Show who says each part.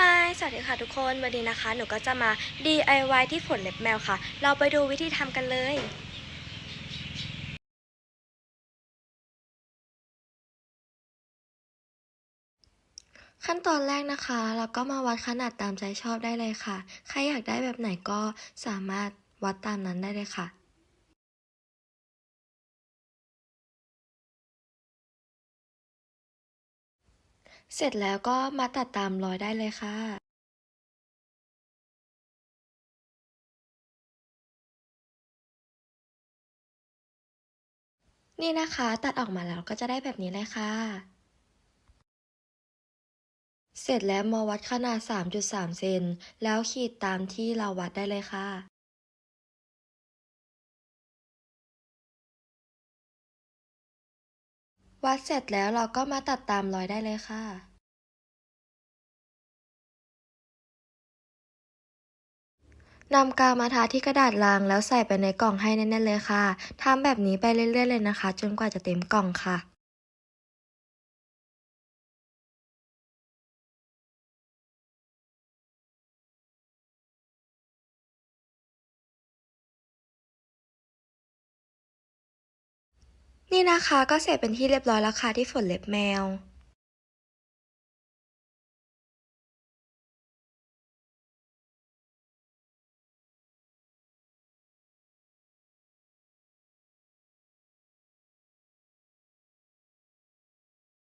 Speaker 1: Hi สวัสดีค่ะทุกคน วันนี้นะคะ หนูก็จะมา DIY ที่ฝนเล็บแมวค่ะ เราไปดูวิธีทำกันเลยขั้นตอนแรกนะคะ เราก็มาวัดขนาดตามใจชอบได้เลยค่ะ ใครอยากได้แบบไหนก็สามารถวัดตามนั้นได้เลยค่ะ เสร็จแล้วก็มาตัดตามรอยได้เลยค่ะนี่นะคะ ตัดออกมาแล้วก็จะได้แบบนี้เลยค่ะ เสร็จแล้วมาวัดขนาด 3.3 เซน แล้วขีดตามที่เราวัดได้เลยค่ะ วัดเสร็จแล้วเราก็มาตัดตามรอยได้เลยค่ะนำกาวมาทาที่กระดาษรางแล้วใส่ไปในกล่องให้แน่นๆเลยค่ะทำแบบนี้ไปเรื่อยๆเลยนะคะ จนกว่าจะเต็มกล่องค่ะ นี่นะคะก็เสร็จเป็นที่เรียบร้อยแล้วค่ะที่ฝนเล็บแมว